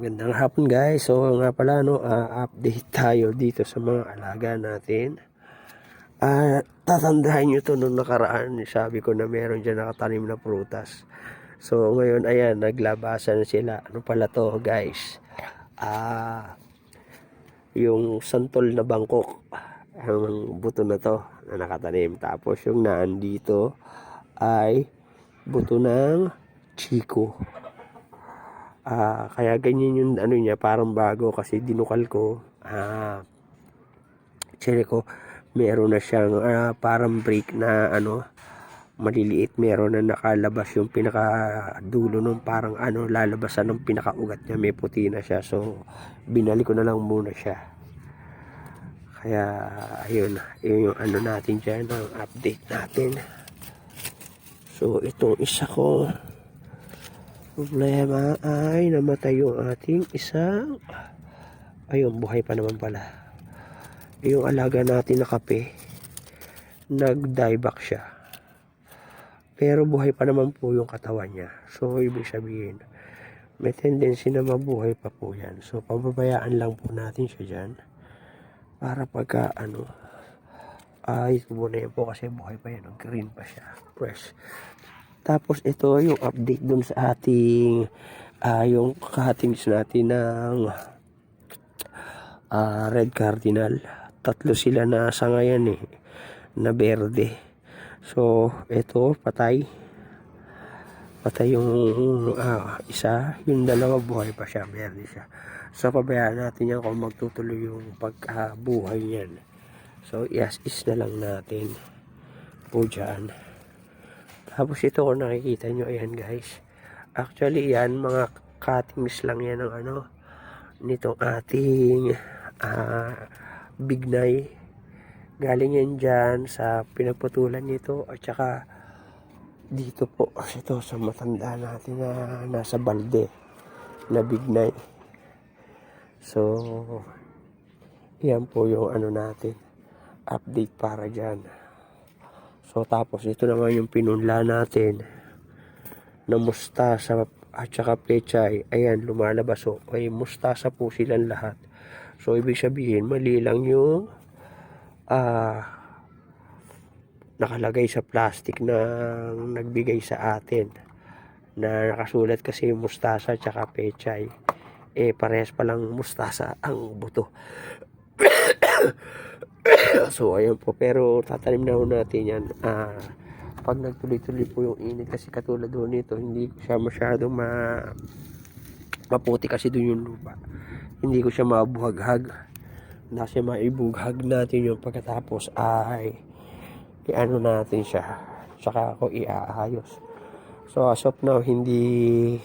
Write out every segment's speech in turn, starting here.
Magandang hapon guys. So nga pala no, ah, update tayo dito sa mga alaga natin. Ah, tatandaan nyo to nung nakaraan, sabi ko na meron dyan nakatanim na prutas. So ngayon ayan, naglabasan na sila. Ano pala to guys? Ah, yung santol na bangkok. Ang buto na to na nakatanim. Tapos yung naandito ay buto ng chiko. Ah, kaya ganyan yung ano niya, parang bago kasi dinukal ko. Ah, chine ko, meron na siyang ah, parang break na ano, maliliit. Meron na nakalabas yung pinaka dulo nung parang ano, lalabasan ng pinakaugat niya. May puti na siya. So, binali ko na lang muna siya. Kaya, ayun, yun yung ano natin dyan, ang update natin. So, itong isa ko, Problema ay namatay yung ating isang ayun buhay pa naman pala. Yung alaga natin na kape nag dieback siya. Pero buhay pa naman po yung katawan niya. So ibig sabihin may tendency na mabuhay pa po yan. So pababayaan lang po natin siya dyan para pagka ano ay tubo na yan po kasi buhay pa yan. Green pa siya. Fresh tapos ito yung update dun sa ating ah yung cuttings natin ng ah, red cardinal. Tatlo sila na sa ngayon eh na berde. So ito patay. Patay yung ah, isa, yung dalawa buhay pa siya, berde siya. So pabayaan natin yan kung magtutuloy yung pagkabuhay niyan. So yes, is na lang natin po dyan. Tapos ito kung nakikita nyo, ayan guys. Actually yan, mga cuttings lang yan ng ano, nitong ating ah, bignay. Galing yan dyan sa pinagputulan nito at saka dito po ito sa matanda natin na nasa balde na bignay. So, yan po yung ano natin update para dyan. So tapos ito naman yung pinunla natin na mustasa at saka pechay. Ayan, lumalabas o. Ay, mustasa po silang lahat. So ibig sabihin, mali lang yung ah nakalagay sa plastic na nagbigay sa atin na nakasulat kasi mustasa at saka pechay. Eh, parehas palang mustasa ang buto. so ayan po. Pero tatanim na natin yan. Ah pag nagtuloy-tuloy po yung init kasi katulad ho nito hindi ko siya masyadong ma maputi kasi dun yung lupa. Hindi ko siya mabuhaghag. Na siya maibughag natin yung pagkatapos ay iano natin siya. Saka ako iaayos. So as of now hindi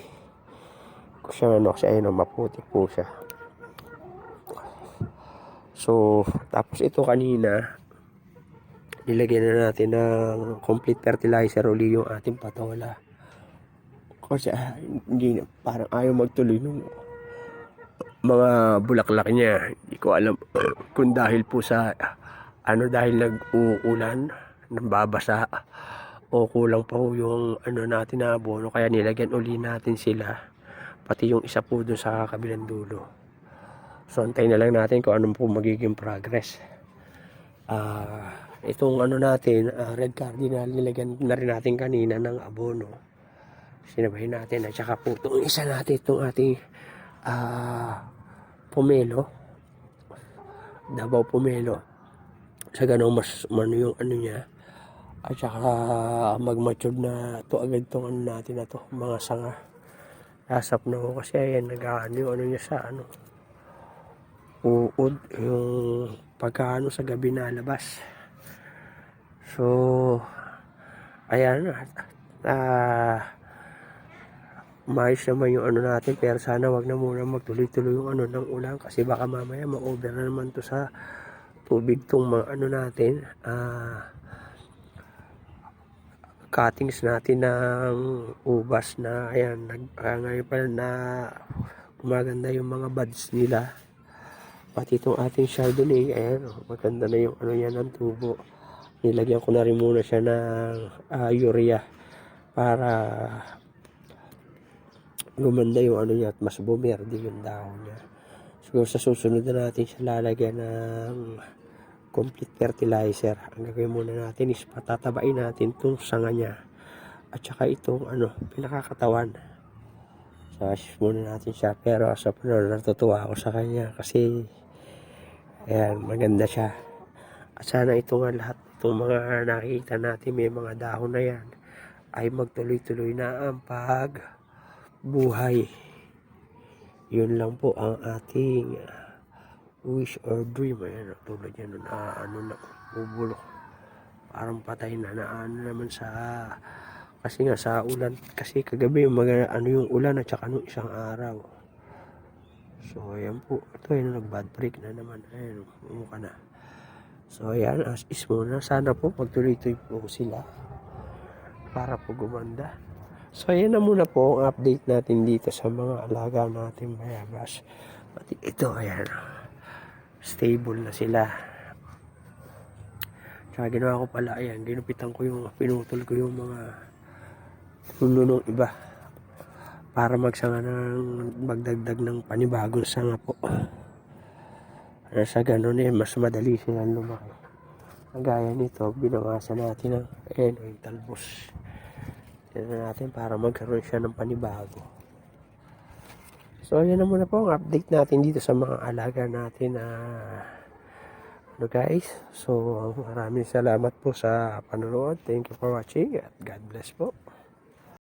ko siya ano kasi ayun maputi po siya So, tapos ito kanina, nilagyan na natin ng complete fertilizer uli yung ating patola. Kasi ah, hindi na, parang ayaw magtuloy nung mga bulaklak niya. Hindi ko alam kung dahil po sa ano dahil nag-uulan, nambabasa o kulang pa po yung ano natin na abono kaya nilagyan uli natin sila pati yung isa po dun sa kabilang dulo. So, antayin na lang natin kung ano po magiging progress. Ah, itong ano natin, ah, red cardinal, nilagyan na rin natin kanina ng abono. Sinabahin natin at saka po itong isa natin, itong ating ah, pomelo. Dabaw pomelo. Sa ganun mas ano yung ano niya. At saka mag-mature na to agad itong ano natin na to, mga sanga. Nasap na ko kasi ayan, nag-ano yung ano niya sa ano, uod yung pagkaano sa gabi na labas. So ayan ah mais naman yung ano natin pero sana wag na muna magtuloy-tuloy yung ano ng ulan kasi baka mamaya ma-over na naman to sa tubig tong mga ano natin ah cuttings natin ng ubas na ayan nag, ah, ngayon pa na gumaganda yung mga buds nila Pati itong ating Chardonnay, ayan, oh, maganda na yung ano yan ng tubo. Nilagyan ko na rin muna siya ng ah, urea para gumanda yung ano niya at mas bumerde yung dahon niya. Siguro sa susunod na natin siya lalagyan ng complete fertilizer. Ang gagawin muna natin is patatabain natin itong sanga niya. At saka itong ano, pinakakatawan. So, assist muna natin siya. Pero sa panahon, natutuwa ako sa kanya kasi ayan, maganda siya. At sana ito nga lahat, itong mga nakikita natin, may mga dahon na yan, ay magtuloy-tuloy na ang pagbuhay. Yun lang po ang ating wish or dream. Ayan, tulad yan, na ano na, bubulok. Parang patay na, na ano naman sa, kasi nga sa ulan, kasi kagabi, mga, ano yung ulan at saka nung isang araw. So, ayan po. Ito, yun, nag-bad break na naman. Ayan, umuka na. So, ayan, as is muna. Sana po magtuloy-tuloy po sila para po gumanda. So, ayan na muna po ang update natin dito sa mga alaga natin bayabas. At ito, ayan. Stable na sila. Tsaka ginawa ko pala, ayan, ginupitan ko yung, pinutol ko yung mga puno iba para magsanga ng magdagdag ng panibagong sanga po. Para sa ganun eh, mas madali silang lumaki. Ang gaya nito, binawasan natin ng ayan, yung talbos. Tignan natin para magkaroon siya ng panibago. So, ayan na muna po ang update natin dito sa mga alaga natin na ano guys. So, maraming salamat po sa panonood. Thank you for watching at God bless po.